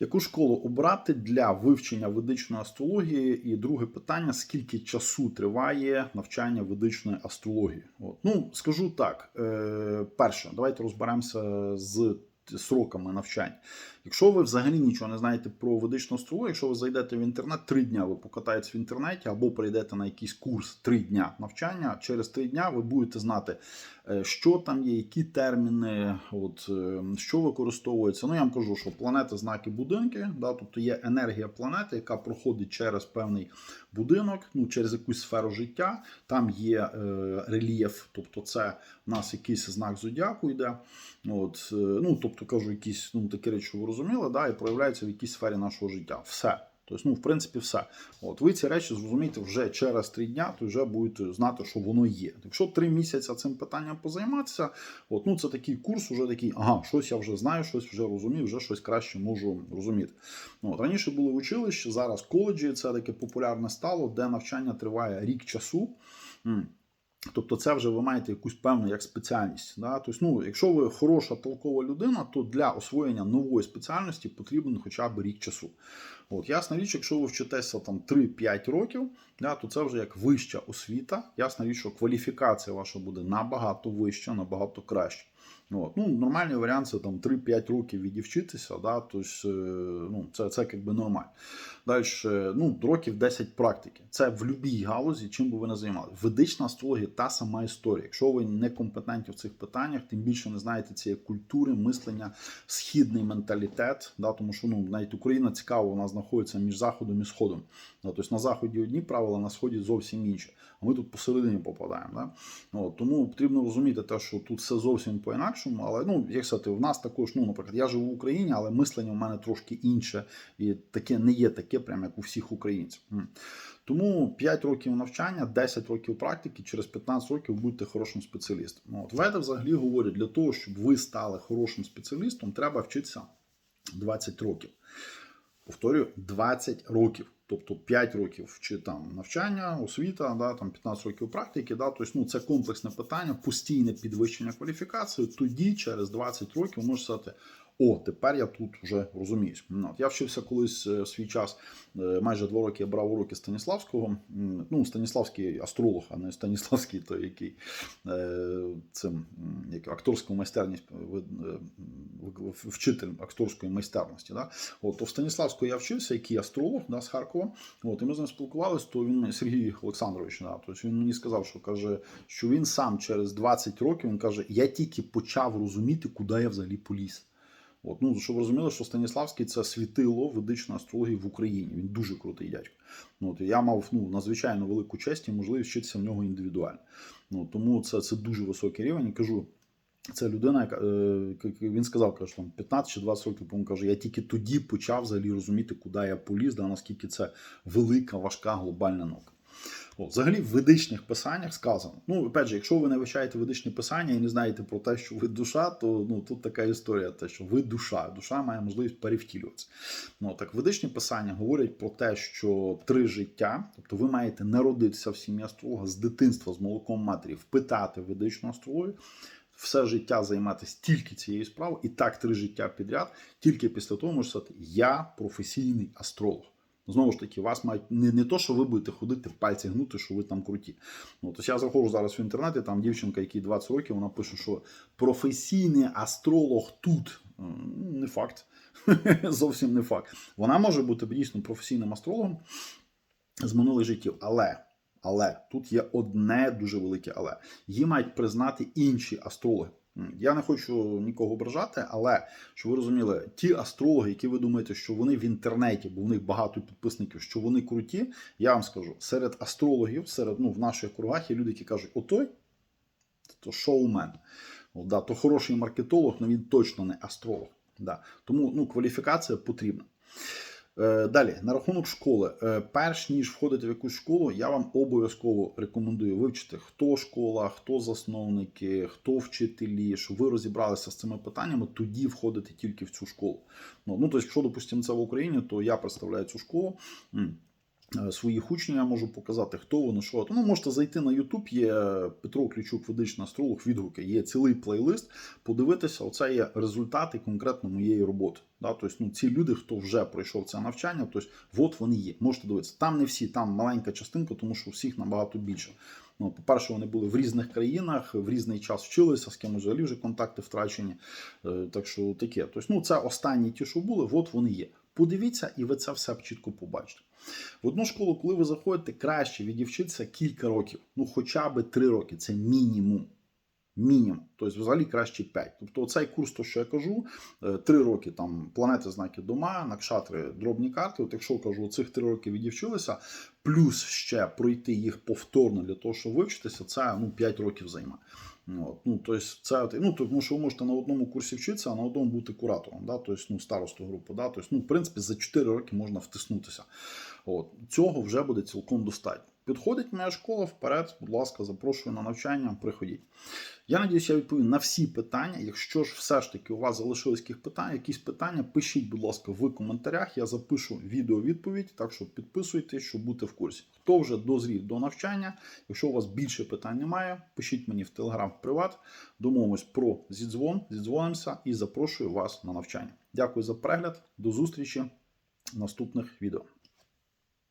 Яку школу обрати для вивчення ведичної астрології? І друге питання: скільки часу триває навчання ведичної астрології? От. Ну, скажу так: е, перше, давайте розберемося з сроками навчань. Якщо ви взагалі нічого не знаєте про ведичну астрологію, якщо ви зайдете в інтернет, три дня ви покатаєтесь в інтернеті або прийдете на якийсь курс три дня навчання. Через три дня ви будете знати, е, що там є, які терміни, от е, що використовується. Ну я вам кажу, що планети, знаки, будинки, да, тобто є енергія планети, яка проходить через певний будинок, ну через якусь сферу життя. Там є е, рельєф, тобто це у нас якийсь знак зодіаку йде. От, е, ну тобто кажу, якісь ну такі речі ви розуміли, да, і проявляються в якійсь сфері нашого життя. Все. Тобто, ну, в принципі, все. От ви ці речі зрозумієте вже через три дня, то вже будете знати, що воно є. Якщо три місяці цим питанням позайматися, от ну це такий курс, уже такий, ага, щось я вже знаю, щось вже розумію, вже щось краще можу розуміти. Ну, От, раніше були училища, зараз коледжі, це таке популярне стало, де навчання триває рік часу. Тобто, це вже ви маєте якусь певну як спеціальність. Да? Тобто, ну, якщо ви хороша толкова людина, то для освоєння нової спеціальності потрібен хоча б рік часу. От, ясна річ, якщо ви вчитеся там 3-5 років, да, то це вже як вища освіта. Ясна річ, що кваліфікація ваша буде набагато вища, набагато краще. От. Ну, Нормальний варіант це там 3-5 років відівчитися, да, тобто, ну, це, це якби нормально. Далі, ну, років 10 практики. Це в будь-якій галузі, чим би ви не займалися. Ведична астрологія та сама історія. Якщо ви не компетентні в цих питаннях, тим більше не знаєте цієї культури, мислення, східний менталітет. Да, тому що ну, навіть Україна цікаво, вона знаходиться між Заходом і Сходом. Да, тобто на Заході одні правила, на Сході зовсім інші. А ми тут посередині попадаємо. Да? От, тому потрібно розуміти те, що тут все зовсім по-інакшому. Але ну, як сказати, в нас також, ну, наприклад, я живу в Україні, але мислення в мене трошки інше. І таке не є таке, прямо як у всіх українців. Тому 5 років навчання, 10 років практики, через 15 років будете хорошим спеціалістом. Ну, От Веда взагалі говорять, для того, щоб ви стали хорошим спеціалістом, треба вчитися 20 років. Повторюю, 20 років. Тобто 5 років чи там навчання, освіта, да, там 15 років практики. Да, тобто, ну, це комплексне питання, постійне підвищення кваліфікації. Тоді, через 20 років, можна сказати, о, тепер я тут вже розуміюсь. Я вчився колись е, в свій час, е, майже два роки я брав уроки Станіславського. Ну, Станіславський астролог, а не Станіславський, той, який е, цим як акторську майстерність вчитель акторської майстерності. Да? От, то в Станіславського я вчився, який астролог да, з Харкова. От, і ми з ним спілкувалися, то він Сергій Олександрович, да, тобто він мені сказав, що каже, що він сам через 20 років він каже: я тільки почав розуміти, куди я взагалі поліз. От, ну, щоб розуміли, що Станіславський це світило ведичної астрології в Україні. Він дуже крутий дядько. Ну, от, я мав ну, надзвичайно велику честь і можливість вчитися в нього індивідуально. Ну, тому це, це дуже високий рівень. Кажу, це людина, яка е, він сказав, каже, там 15 чи 20 років тому каже, я тільки тоді почав взагалі розуміти, куди я поліз, да, наскільки це велика, важка глобальна наука. От, взагалі, в ведичних писаннях сказано. Ну, опять же, якщо ви не вивчаєте ведичні писання і не знаєте про те, що ви душа, то ну, тут така історія, те, що ви душа. Душа має можливість перевтілюватися. Ну, так, ведичні писання говорять про те, що три життя, тобто ви маєте народитися в сім'ї астролога з дитинства, з молоком матері, впитати ведичну астрологію, все життя займатися тільки цією справою, і так три життя підряд, тільки після того можна сказати, я професійний астролог. Знову ж таки, вас мають не, не то, що ви будете ходити пальці гнути, що ви там круті. Ну, тобто я заходжу зараз в інтернет, і там дівчинка, якій 20 років, вона пише, що професійний астролог тут. Не факт. Зовсім не факт. Вона може бути дійсно професійним астрологом з минулих життів, але. Але тут є одне дуже велике але. Її мають признати інші астрологи. Я не хочу нікого ображати, але щоб ви розуміли, ті астрологи, які ви думаєте, що вони в інтернеті, бо в них багато підписників, що вони круті, я вам скажу, серед астрологів, серед ну, в наших кругах є люди, які кажуть, отой, то шоумен. Да, то хороший маркетолог, але він точно не астролог. Да. Тому ну, кваліфікація потрібна. Е, Далі, на рахунок школи. Е, Перш ніж входити в якусь школу, я вам обов'язково рекомендую вивчити, хто школа, хто засновники, хто вчителі, щоб ви розібралися з цими питаннями, тоді входити тільки в цю школу. Ну, ну тобто, якщо, допустимо, це в Україні, то я представляю цю школу. Е, своїх учнів, я можу показати, хто воно, що. Ну, можете зайти на YouTube, є Петро Ключук, ведичний астролог, відгуки, є цілий плейлист, подивитися, оце є результати конкретно моєї роботи. Да? Тобто, ну, ці люди, хто вже пройшов це навчання, тобто, от вони є. Можете дивитися. Там не всі, там маленька частинка, тому що всіх набагато більше. Ну, по-перше, вони були в різних країнах, в різний час вчилися, з кимось взагалі вже контакти втрачені. Е, Так що таке. Тобто, ну, це останні ті, що були, от вони є. Подивіться, і ви це все чітко побачите. В одну школу, коли ви заходите, краще відівчитися кілька років, ну хоча б три роки, це мінімум. Мінімум, тобто взагалі краще 5. Тобто, цей курс, то що я кажу, 3 роки там планети знаки дома, накшатри, дробні карти. От якщо кажу, цих 3 роки відівчилися, плюс ще пройти їх повторно для того, щоб вивчитися, це ну 5 років займе. От, ну, тобто, це, ну, тому що ви можете на одному курсі вчитися, а на одному бути куратором, да? тобто, ну, старосту групи. Да? Тобто, ну, в принципі, за 4 роки можна втиснутися. От, цього вже буде цілком достатньо. Підходить моя школа вперед, будь ласка, запрошую на навчання, приходіть. Я надіюсь, я відповім на всі питання. Якщо ж все ж таки у вас залишились якісь питання, якісь питання, пишіть, будь ласка, в коментарях. Я запишу відео-відповідь, так що підписуйтесь, щоб бути в курсі. Хто вже дозрів до навчання, якщо у вас більше питань немає, пишіть мені в Телеграм приват. Домовимось про зідзвон, зідзвонимося і запрошую вас на навчання. Дякую за перегляд. До зустрічі в наступних відео.